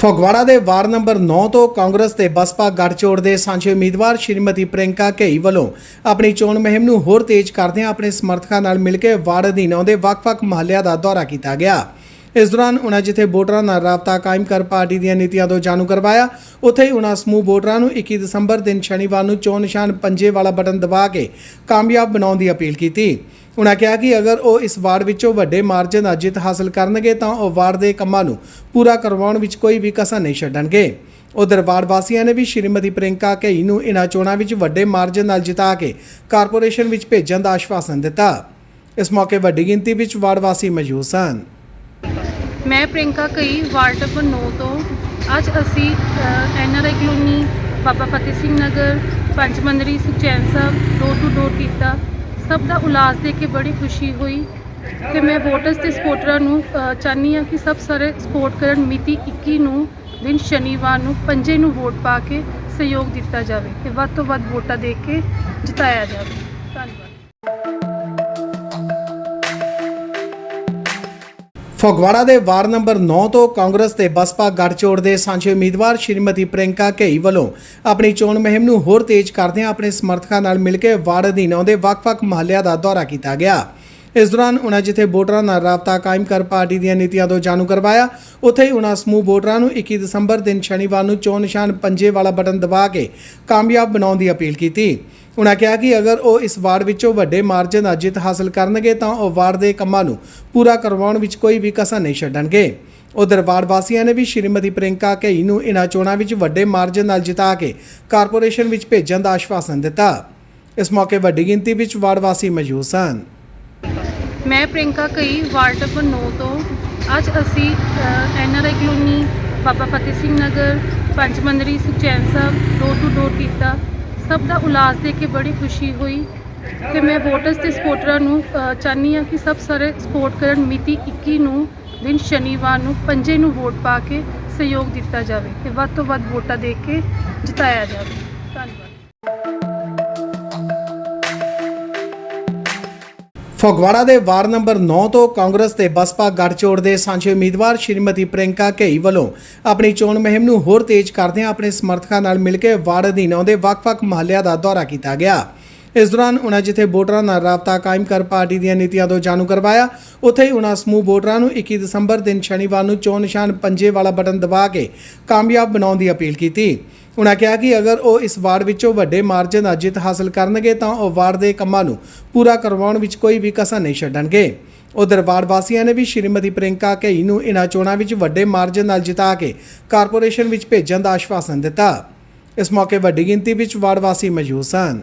ਫਗਵਾੜਾ ਦੇ ward number 9 ਤੋਂ ਕਾਂਗਰਸ ਤੇ ਬਸਪਾ ਗੱਠਜੋੜ ਦੇ ਸਾਂਝੇ ਉਮੀਦਵਾਰ ਸ਼੍ਰੀਮਤੀ ਪ੍ਰਿੰਕਾ ਘਈ ਵੱਲੋਂ ਆਪਣੀ ਚੋਣ ਮੁਹਿੰਮ ਨੂੰ ਹੋਰ ਤੇਜ਼ ਕਰਦਿਆਂ ਆਪਣੇ ਸਮਰਥਕਾਂ ਨਾਲ ਮਿਲ ਕੇ ਵਾਰਡ ਅਧੀਨ ਆਉਂਦੇ ਵੱਖ-ਵੱਖ ਮਹੱਲਿਆਂ ਦਾ ਦੌਰਾ ਕੀਤਾ ਗਿਆ। ਇਸ ਦੌਰਾਨ ਉਨ੍ਹਾਂ ਜਿੱਥੇ ਵੋਟਰਾਂ ਨਾਲ ਰਾਬਤਾ ਕਾਇਮ ਕਰ ਪਾਰਟੀ ਦੀਆਂ ਨੀਤੀਆਂ ਤੋਂ ਜਾਣੂ ਕਰਵਾਇਆ, ਉੱਥੇ ਹੀ ਉਨ੍ਹਾਂ ਸਮੂਹ ਵੋਟਰਾਂ ਨੂੰ 21 ਦਸੰਬਰ ਦਿਨ ਸ਼ਨੀਵਾਰ ਨੂੰ ਚੋਣ ਨਿਸ਼ਾਨ ਪੰਜੇ ਵਾਲਾ ਬਟਨ ਦਬਾ ਕੇ ਕਾਮਯਾਬ ਬਣਾਉਣ ਦੀ ਅਪੀਲ ਕੀਤੀ। ਉਹਨਾਂ ਕਿਹਾ ਕਿ ਅਗਰ ਉਹ ਇਸ ਵਾਰਡ ਵਿੱਚੋਂ ਵੱਡੇ ਮਾਰਜਨ ਨਾਲ ਜਿੱਤ ਹਾਸਲ ਕਰਨਗੇ, ਤਾਂ ਉਹ ਵਾਰਡ ਦੇ ਕੰਮਾਂ ਨੂੰ ਪੂਰਾ ਕਰਵਾਉਣ ਵਿੱਚ ਕੋਈ ਵੀ ਕਸਰ ਨਹੀਂ ਛੱਡਣਗੇ। ਉਧਰ ਵਾਰਡ ਵਾਸੀਆਂ ਨੇ ਵੀ ਸ਼੍ਰੀਮਤੀ ਪ੍ਰਿੰਕਾ ਘਈ ਨੂੰ ਇਹਨਾਂ ਚੋਣਾਂ ਵਿੱਚ ਵੱਡੇ ਮਾਰਜਨ ਨਾਲ ਜਿਤਾ ਕੇ ਕਾਰਪੋਰੇਸ਼ਨ ਵਿੱਚ ਭੇਜਣ ਦਾ ਆਸ਼ਵਾਸਨ ਦਿੱਤਾ। ਇਸ ਮੌਕੇ ਵੱਡੀ ਗਿਣਤੀ ਵਿੱਚ ਵਾਰਡ ਵਾਸੀ ਮੌਜੂਦ ਸਨ। ਮੈਂ ਪ੍ਰਿੰਕਾ ਕਈ ਵਾਰਡ ਨੰਬਰ 9 ਤੋਂ ਅੱਜ ਅਸੀਂ ਐਨਆਰਆਈ ਕਲੋਨੀ ਬਾਬਾ ਫਤਿਹ ਸਿੰਘ ਨਗਰ ਪੰਜ ਮੰਦਰੀ ਸੁਖਚੈਨ ਸਾਹਿਬ ਡੋਰ ਟੂ ਡੋਰ ਕੀਤਾ। ਸਭ ਦਾ ਉਲਾਸ ਦੇ ਕੇ ਬੜੀ ਖੁਸ਼ੀ ਹੋਈ ਤੇ ਮੈਂ ਵੋਟਰਸ ਤੇ ਸਪੋਰਟਰਾਂ ਨੂੰ ਅ, ਚਾਹੁੰਦੀ ਹਾਂ ਕਿ ਸਭ ਸਾਰੇ ਸਪੋਰਟ ਕਰਨ ਮਿਤੀ 21 ਨੂੰ ਦਿਨ ਸ਼ਨੀਵਾਰ ਨੂੰ ਪੰਜੇ ਨੂੰ ਵੋਟ ਪਾ ਕੇ ਸਹਿਯੋਗ ਦਿੱਤਾ ਜਾਵੇ ਤੇ ਵੱਧ ਤੋਂ ਵੱਧ ਵੋਟਾਂ ਦੇ ਕੇ ਜਿਤਾਇਆ ਜਾਵੇ। ਧੰਨਵਾਦ। ਫਗਵਾੜਾ ਦੇ ਵਾਰਡ ਨੰਬਰ 9 ਤੋਂ ਕਾਂਗਰਸ ਤੇ ਬਸਪਾ ਗੱਠਜੋੜ ਦੇ ਸਾਂਝੇ ਉਮੀਦਵਾਰ ਸ਼੍ਰੀਮਤੀ ਪ੍ਰਿੰਕਾ ਘਈ ਵੱਲੋਂ ਆਪਣੀ ਚੋਣ ਮੁਹਿੰਮ ਨੂੰ ਹੋਰ ਤੇਜ਼ ਕਰਦਿਆਂ ਆਪਣੇ ਸਮਰਥਕਾਂ ਨਾਲ ਮਿਲ ਕੇ ਵਾਰਡ ਅਧੀਨ ਆਉਂਦੇ ਵੱਖ-ਵੱਖ ਮਹੱਲਿਆਂ ਦਾ ਦੌਰਾ ਕੀਤਾ ਗਿਆ। ਇਸ ਦੌਰਾਨ ਉਨ੍ਹਾਂ ਜਿੱਥੇ ਵੋਟਰਾਂ ਨਾਲ ਰਾਬਤਾ ਕਾਇਮ ਕਰ ਪਾਰਟੀ ਦੀਆਂ ਨੀਤੀਆਂ ਤੋਂ ਜਾਣੂ ਕਰਵਾਇਆ, ਉੱਥੇ ਹੀ ਉਨ੍ਹਾਂ ਸਮੂਹ ਵੋਟਰਾਂ ਨੂੰ 21 ਦਸੰਬਰ ਦਿਨ ਸ਼ਨੀਵਾਰ ਨੂੰ ਚੋਣ ਨਿਸ਼ਾਨ ਪੰਜੇ ਵਾਲਾ ਬਟਨ ਦਬਾ ਕੇ ਕਾਮਯਾਬ ਬਣਾਉਣ ਦੀ ਅਪੀਲ ਕੀਤੀ। ਉਨ੍ਹਾਂ ਕਿਹਾ ਕਿ ਅਗਰ ਉਹ ਇਸ ਵਾਰਡ ਵਿੱਚੋਂ ਵੱਡੇ ਮਾਰਜਨ ਨਾਲ ਜਿੱਤ ਹਾਸਲ ਕਰਨਗੇ ਤਾਂ ਉਹ ਵਾਰਡ ਦੇ ਕੰਮਾਂ ਨੂੰ ਪੂਰਾ ਕਰਵਾਉਣ ਵਿੱਚ ਕੋਈ ਵੀ ਕਸਰ ਨਹੀਂ ਛੱਡਣਗੇ। ਉਧਰ ਵਾਰਡ ਵਾਸੀਆਂ ਨੇ ਵੀ ਸ਼੍ਰੀਮਤੀ ਪ੍ਰਿੰਕਾ ਘਈ ਨੂੰ ਇਹਨਾਂ ਚੋਣਾਂ ਵਿੱਚ ਵੱਡੇ ਮਾਰਜਨ ਨਾਲ ਜਿਤਾ ਕੇ ਕਾਰਪੋਰੇਸ਼ਨ ਵਿੱਚ ਭੇਜਣ ਦਾ ਆਸ਼ਵਾਸਨ ਦਿੱਤਾ। ਇਸ ਮੌਕੇ ਵੱਡੀ ਗਿਣਤੀ ਵਿੱਚ ਵਾਰਡ ਵਾਸੀ ਮੌਜੂਦ ਸਨ। ਮੈਂ ਪ੍ਰਿੰਕਾ ਕਈ ਵਾਰਡ ਨੰਬਰ 9 ਤੋਂ। ਅੱਜ ਅਸੀਂ ਐਨਆਰਆਈ ਕਲੋਨੀ, ਬਾਬਾ ਫਤਿਹ ਸਿੰਘ ਨਗਰ ਪੰਜ ਮੰਦਰੀ ਸੁਖਚੈਨ ਸਾਹਿਬ ਡੋਰ ਟੂ ਡੋਰ ਕੀਤਾ। ਸਭ ਦਾ ਉਲਾਸ ਦੇ ਕੇ ਬੜੀ ਖੁਸ਼ੀ ਹੋਈ ਤੇ ਮੈਂ ਵੋਟਰਸ ਤੇ ਸਪੋਰਟਰਾਂ ਨੂੰ ਅ, ਚਾਹੁੰਦੀ ਹਾਂ ਕਿ ਸਭ ਸਾਰੇ ਸਪੋਰਟ ਕਰਨ ਮਿਤੀ 21 ਨੂੰ ਦਿਨ ਸ਼ਨੀਵਾਰ ਨੂੰ ਪੰਜੇ ਨੂੰ ਵੋਟ ਪਾ ਕੇ ਸਹਿਯੋਗ ਦਿੱਤਾ ਜਾਵੇ ਤੇ ਵੱਧ ਤੋਂ ਵੱਧ ਵੋਟਾਂ ਦੇ ਕੇ ਜਿਤਾਇਆ ਜਾਵੇ। ਧੰਨਵਾਦ। ਫਗਵਾੜਾ ਦੇ ਵਾਰਡ ਨੰਬਰ 9 ਤੋਂ ਕਾਂਗਰਸ ਤੇ ਬਸਪਾ ਗੱਠਜੋੜ ਦੇ ਸਾਂਝੇ ਉਮੀਦਵਾਰ ਸ਼੍ਰੀਮਤੀ ਪ੍ਰਿੰਕਾ ਘਈ ਵੱਲੋਂ ਆਪਣੀ ਚੋਣ ਮੁਹਿੰਮ ਨੂੰ ਹੋਰ ਤੇਜ਼ ਕਰਦਿਆਂ ਆਪਣੇ ਸਮਰਥਕਾਂ ਨਾਲ ਮਿਲ ਕੇ ਵਾਰਡ ਅਧੀਨ ਆਉਂਦੇ ਵੱਖ-ਵੱਖ ਮਹੱਲਿਆਂ ਦਾ ਦੌਰਾ ਕੀਤਾ ਗਿਆ। ਇਸ ਦੌਰਾਨ ਉਨ੍ਹਾਂ ਜਿੱਥੇ ਵੋਟਰਾਂ ਨਾਲ ਰਾਬਤਾ ਕਾਇਮ ਕਰ ਪਾਰਟੀ ਦੀਆਂ ਨੀਤੀਆਂ ਤੋਂ ਜਾਣੂ ਕਰਵਾਇਆ, ਉੱਥੇ ਹੀ ਉਨ੍ਹਾਂ ਸਮੂਹ ਵੋਟਰਾਂ ਨੂੰ 21 ਦਸੰਬਰ ਦਿਨ ਸ਼ਨੀਵਾਰ ਨੂੰ ਚੋਣ ਨਿਸ਼ਾਨ ਪੰਜੇ ਵਾਲਾ ਬਟਨ ਦਬਾ ਕੇ ਕਾਮਯਾਬ ਬਣਾਉਣ ਦੀ ਅਪੀਲ ਕੀਤੀ। ਉਹਨਾਂ ਕਿਹਾ ਕਿ ਅਗਰ ਉਹ ਇਸ ਵਾਰਡ ਵਿੱਚੋਂ ਵੱਡੇ ਮਾਰਜਨ ਨਾਲ ਜਿੱਤ ਹਾਸਲ ਕਰਨਗੇ, ਤਾਂ ਉਹ ਵਾਰਡ ਦੇ ਕੰਮਾਂ ਨੂੰ ਪੂਰਾ ਕਰਵਾਉਣ ਵਿੱਚ ਕੋਈ ਵੀ ਕਸਰ ਨਹੀਂ ਛੱਡਣਗੇ। ਉਧਰ ਵਾਰਡ ਵਾਸੀਆਂ ਨੇ ਵੀ ਸ਼੍ਰੀਮਤੀ ਪ੍ਰਿੰਕਾ ਘਈ ਨੂੰ ਇਹਨਾਂ ਚੋਣਾਂ ਵਿੱਚ ਵੱਡੇ ਮਾਰਜਨ ਨਾਲ ਜਿਤਾ ਕੇ ਕਾਰਪੋਰੇਸ਼ਨ ਵਿੱਚ ਭੇਜਣ ਦਾ ਆਸ਼ਵਾਸਨ ਦਿੱਤਾ। ਇਸ ਮੌਕੇ ਵੱਡੀ ਗਿਣਤੀ ਵਿੱਚ ਵਾਰਡ ਵਾਸੀ ਮੌਜੂਦ ਸਨ।